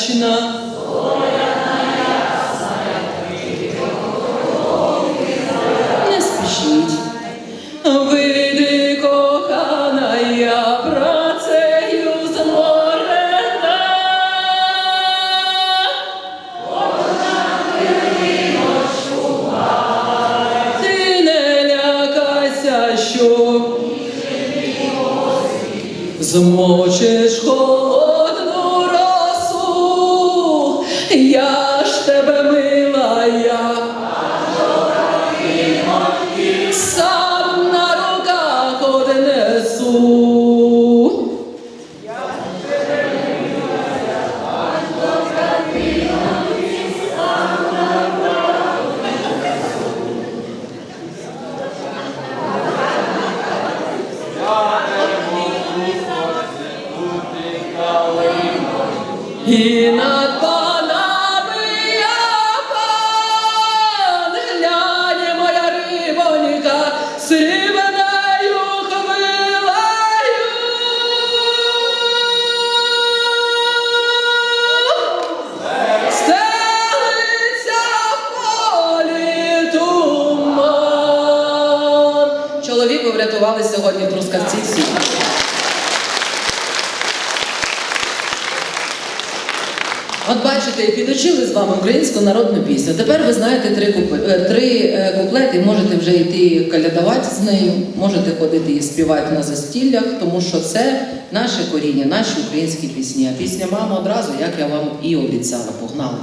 вдячна. Не спішіть. Вийди, кохана, я працею зморена. Ти не лякайся, що змочиш холодну сам на руках однесу. І над Чоловіку сьогодні в Трускавці всі. От бачите, підучили з вами українську народну пісню. Тепер ви знаєте три, куп- е, три е, куплети, можете вже йти калядувати з нею, можете ходити і співати на застіллях, тому що це наше коріння, наші українські пісні. А пісня мама одразу, як я вам і обіцяла, погнали.